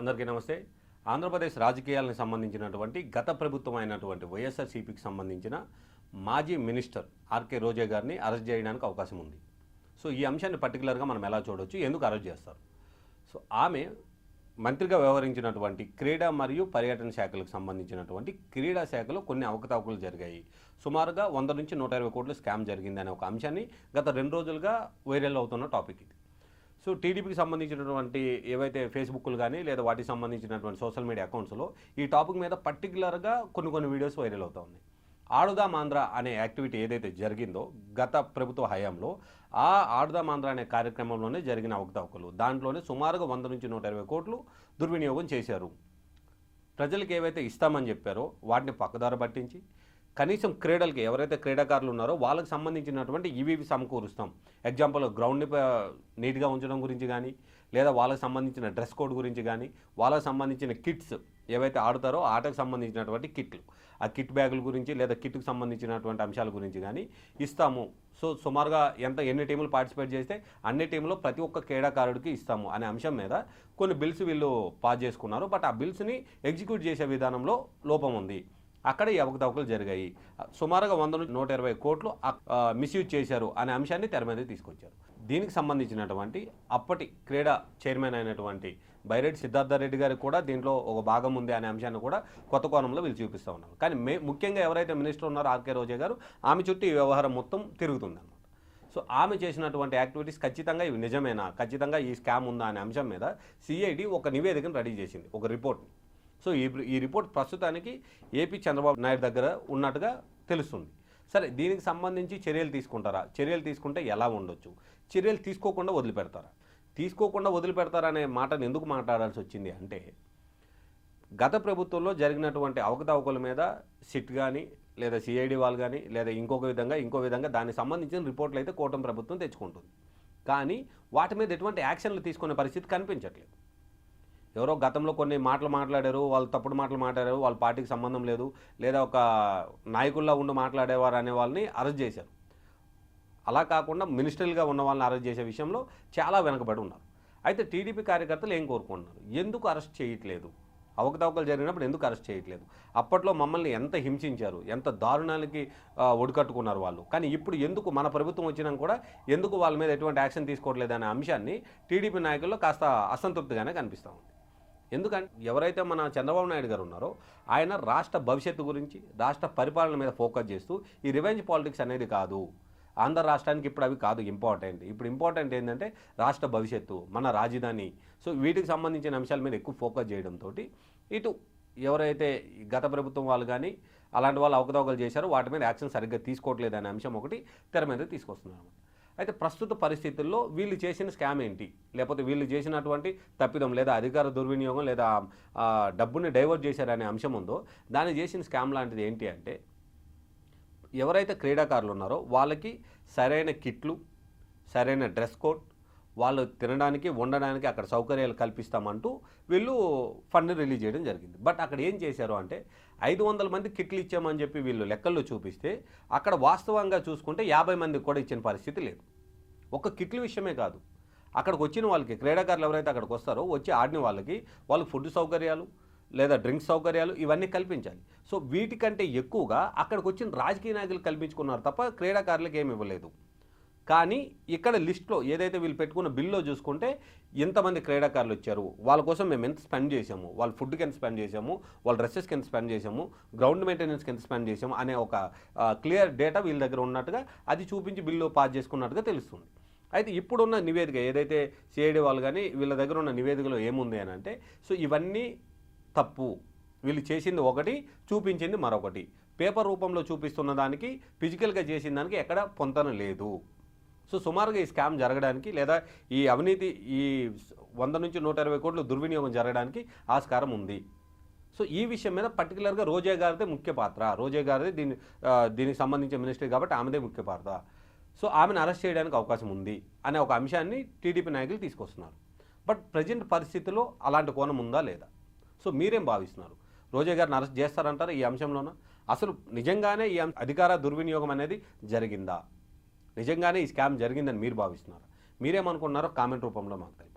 అందరికీ నమస్తే. ఆంధ్రప్రదేశ్ రాజకీయాలకు సంబంధించినటువంటి గత ప్రభుత్వం అయినటువంటి వైఎస్ఆర్సీపీకి సంబంధించిన మాజీ మినిస్టర్ ఆర్కే రోజా గారిని అరెస్ట్ చేయడానికి అవకాశం ఉంది. సో ఈ అంశాన్ని పర్టికులర్గా మనం ఎలా చూడవచ్చు ఎందుకు అరెస్ట్ చేస్తారు? సో ఆమె మంత్రిగా వ్యవహరించినటువంటి క్రీడా మరియు పర్యటన శాఖలకు సంబంధించినటువంటి క్రీడా శాఖలో కొన్ని అవకతవకలు జరిగాయి. సుమారుగా వంద నుంచి నూట ఇరవై కోట్లు స్కామ్ జరిగిందనే ఒక అంశాన్ని గత రెండు రోజులుగా వైరల్ అవుతున్న టాపిక్ ఇది. సో టీడీపీకి సంబంధించినటువంటి ఏవైతే ఫేస్బుక్లు కానీ లేదా వాటికి సంబంధించినటువంటి సోషల్ మీడియా అకౌంట్స్లో ఈ టాపిక్ మీద పర్టికులర్గా కొన్ని కొన్ని వీడియోస్ వైరల్ అవుతా ఉన్నాయి. ఆడుదాం ఆంధ్ర అనే యాక్టివిటీ ఏదైతే జరిగిందో గత ప్రభుత్వ హయాంలో ఆ ఆడుదాం ఆంధ్ర అనే కార్యక్రమంలోనే జరిగిన అవకతవకలు. దాంట్లోనే సుమారుగా వంద నుంచి నూట ఇరవై కోట్లు దుర్వినియోగం చేశారు. ప్రజలకు ఏవైతే ఇస్తామని చెప్పారో వాటిని పక్కదారి పట్టించి కనీసం క్రీడలకి ఎవరైతే క్రీడాకారులు ఉన్నారో వాళ్ళకి సంబంధించినటువంటి ఇవి సమకూరుస్తాం. ఎగ్జాంపుల్ గ్రౌండ్ని నీట్గా ఉంచడం గురించి కానీ లేదా వాళ్ళకి సంబంధించిన డ్రెస్ కోడ్ గురించి కానీ వాళ్ళకి సంబంధించిన కిట్స్ ఏవైతే ఆడుతారో ఆటకు సంబంధించినటువంటి కిట్లు. ఆ కిట్ బ్యాగుల గురించి లేదా కిట్కు సంబంధించినటువంటి అంశాల గురించి కానీ ఇస్తాము. సో సుమారుగా ఎంత ఎన్ని టీములు పార్టిసిపేట్ చేస్తే అన్ని టీంలో ప్రతి ఒక్క క్రీడాకారుడికి ఇస్తాము అనే అంశం మీద కొన్ని బిల్స్ వీళ్ళు పాస్ చేసుకున్నారు. బట్ ఆ బిల్స్ని ఎగ్జిక్యూట్ చేసే విధానంలో లోపం ఉంది. అక్కడ ఈ అవకతవకలు జరిగాయి. సుమారుగా వంద నుంచి నూట ఇరవై కోట్లు మిస్యూజ్ చేశారు అనే అంశాన్ని తెర మీద తీసుకొచ్చారు. దీనికి సంబంధించినటువంటి అప్పటి క్రీడా చైర్మన్ అయినటువంటి బైరెడ్డి సిద్ధార్థ రెడ్డి గారికి కూడా దీంట్లో ఒక భాగం ఉంది అనే అంశాన్ని కూడా కొత్త కోణంలో వీళ్ళు చూపిస్తూ ఉన్నారు. కానీ మే ముఖ్యంగా ఎవరైతే మినిస్టర్ ఉన్నారో ఆర్కే రోజా గారు ఆమె చుట్టూ ఈ వ్యవహారం మొత్తం తిరుగుతుంది సో ఆమె చేసినటువంటి యాక్టివిటీస్ ఖచ్చితంగా ఇవి నిజమేనా? ఖచ్చితంగా ఈ స్కామ్ ఉందా అనే అంశం మీద సిఐడి ఒక నివేదికను రెడీ చేసింది ఒక రిపోర్ట్ని. సో ఈ ఈ రిపోర్ట్ ప్రస్తుతానికి ఏపీ చంద్రబాబు నాయుడు దగ్గర ఉన్నట్టుగా తెలుస్తుంది. సరే దీనికి సంబంధించి చర్యలు తీసుకుంటారా? చర్యలు తీసుకుంటే ఎలా ఉండొచ్చు? చర్యలు తీసుకోకుండా వదిలిపెడతారా? తీసుకోకుండా వదిలిపెడతారా అనే మాటను ఎందుకు మాట్లాడాల్సి వచ్చింది అంటే గత ప్రభుత్వంలో జరిగినటువంటి అవకతవకల మీద సిట్ కానీ లేదా సిఐడి వాళ్ళు కానీ లేదా ఇంకొక విధంగా ఇంకో విధంగా దానికి సంబంధించిన రిపోర్ట్లు అయితే కూటమి ప్రభుత్వం తెచ్చుకుంటుంది. కానీ వాటి మీద ఎటువంటి యాక్షన్లు తీసుకునే పరిస్థితి కనిపించట్లేదు. ఎవరో గతంలో కొన్ని మాటలు మాట్లాడారు వాళ్ళు తప్పుడు మాటలు మాట్లాడారు వాళ్ళ పార్టీకి సంబంధం లేదు లేదా ఒక నాయకుల్లో ఉండి మాట్లాడేవారు అనే వాళ్ళని అరెస్ట్ చేశారు. అలా కాకుండా మినిస్టర్లుగా ఉన్న వాళ్ళని అరెస్ట్ చేసే విషయంలో చాలా వెనకబడి ఉన్నారు. అయితే టీడీపీ కార్యకర్తలు ఏం కోరుకుంటున్నారు? ఎందుకు అరెస్ట్ చేయట్లేదు? అవకతవకలు జరిగినప్పుడు ఎందుకు అరెస్ట్ చేయట్లేదు? అప్పట్లో మమ్మల్ని ఎంత హింసించారు? ఎంత దారుణాలకి ఒడికట్టుకున్నారు వాళ్ళు? కానీ ఇప్పుడు ఎందుకు మన ప్రభుత్వం వచ్చినా కూడా ఎందుకు వాళ్ళ మీద ఎటువంటి యాక్షన్ తీసుకోవట్లేదు అనే అంశాన్ని టీడీపీ నాయకుల్లో కాస్త అసంతృప్తిగానే కనిపిస్తూ ఉంది. ఎందుకంటే ఎవరైతే మన చంద్రబాబు నాయుడు గారు ఉన్నారో ఆయన రాష్ట్ర భవిష్యత్తు గురించి రాష్ట్ర పరిపాలన మీద ఫోకస్ చేస్తూ ఈ రివెంజ్ పాలిటిక్స్ అనేది కాదు. ఆంధ్ర రాష్ట్రానికి ఇప్పుడు అవి కాదు ఇంపార్టెంట్. ఇప్పుడు ఇంపార్టెంట్ ఏంటంటే రాష్ట్ర భవిష్యత్తు మన రాజధాని. సో వీటికి సంబంధించిన అంశాల మీద ఎక్కువ ఫోకస్ చేయడంతో ఇటు ఎవరైతే గత ప్రభుత్వం వాళ్ళు కానీ అలాంటి వాళ్ళు అవకతవకలు చేశారో వాటి మీద యాక్షన్ సరిగ్గా తీసుకోవట్లేదు అనే అంశం ఒకటి తెర మీద తీసుకొస్తున్నారు అయితే ప్రస్తుత పరిస్థితుల్లో వీళ్ళు చేసిన స్కామ్ ఏంటి? లేకపోతే వీళ్ళు చేసినటువంటి తప్పిదం లేదా అధికార దుర్వినియోగం లేదా డబ్బుని డైవర్ట్ చేశారనే అంశం ఉందో దాన్ని చేసిన స్కామ్ లాంటిది ఏంటి అంటే ఎవరైతే క్రీడాకారులు ఉన్నారో వాళ్ళకి సరైన కిట్లు సరైన డ్రెస్ కోడ్ వాళ్ళు తినడానికి ఉండడానికి అక్కడ సౌకర్యాలు కల్పిస్తామంటూ వీళ్ళు ఫండ్ రిలీజ్ చేయడం జరిగింది. బట్ అక్కడ ఏం చేశారు అంటే ఐదు వందల మంది కిట్లు ఇచ్చామని చెప్పి వీళ్ళు లెక్కల్లో చూపిస్తే అక్కడ వాస్తవంగా చూసుకుంటే యాభై మందికి కూడా ఇచ్చిన పరిస్థితి లేదు. ఒక కిట్ల విషయమే కాదు. అక్కడికి వచ్చిన వాళ్ళకి క్రీడాకారులు ఎవరైతే అక్కడికి వస్తారో వచ్చి ఆడిన వాళ్ళకి వాళ్ళకి ఫుడ్ సౌకర్యాలు లేదా డ్రింక్స్ సౌకర్యాలు ఇవన్నీ కల్పించాలి. సో వీటికంటే ఎక్కువగా అక్కడికి వచ్చిన రాజకీయ నాయకులు కల్పించుకున్నారు తప్ప క్రీడాకారులకు ఏమి ఇవ్వలేదు. కానీ ఇక్కడ లిస్ట్లో ఏదైతే వీళ్ళు పెట్టుకున్న బిల్లో చూసుకుంటే ఎంతమంది క్రీడాకారులు వచ్చారు. వాళ్ళ కోసం మేము ఎంత స్పెండ్ చేసాము వాళ్ళ ఫుడ్కి ఎంత స్పెండ్ చేసాము వాళ్ళ డ్రెస్సెస్కి ఎంత స్పెండ్ చేసాము గ్రౌండ్ మెయింటెనెన్స్కి ఎంత స్పెండ్ చేసాము అనే ఒక క్లియర్ డేటా వీళ్ళ దగ్గర ఉన్నట్టుగా అది చూపించి బిల్లు పాస్ చేసుకున్నట్టుగా తెలుస్తుంది. అయితే ఇప్పుడున్న నివేదిక ఏదైతే సిఐడి వాళ్ళు కానీ వీళ్ళ దగ్గర ఉన్న నివేదికలో ఏముంది అని అంటే సో ఇవన్నీ తప్పు. వీళ్ళు చేసింది ఒకటి చూపించింది మరొకటి. పేపర్ రూపంలో చూపిస్తున్న దానికి ఫిజికల్గా చేసిన దానికి ఎక్కడ పొంతన లేదు. సో సుమారుగా ఈ స్కామ్ జరగడానికి లేదా ఈ అవినీతి ఈ వంద నుంచి నూట ఇరవై కోట్లు దుర్వినియోగం జరగడానికి ఆస్కారం ఉంది. సో ఈ విషయం మీద పర్టికులర్గా రోజే గారిదే ముఖ్య పాత్ర. రోజే గారిదే దీని దీనికి సంబంధించిన మినిస్టర్ కాబట్టి ఆమెదే ముఖ్య పాత్ర. సో ఆమెను అరెస్ట్ చేయడానికి అవకాశం ఉంది అనే ఒక అంశాన్ని టీడీపీ నాయకులు తీసుకొస్తున్నారు. బట్ ప్రజెంట్ పరిస్థితిలో అలాంటి కోణం ఉందా లేదా? సో మీరేం భావిస్తున్నారు? రోజే గారిని అరెస్ట్ చేస్తారంటారా ఈ అంశంలోన? అసలు నిజంగానే ఈ అధికార దుర్వినియోగం అనేది జరిగిందా? నిజంగానే ఈ స్కామ్ జరిగిందని మీరు భావిస్తున్నారా? మీరేమనుకున్నారో కామెంట్ రూపంలో మాకు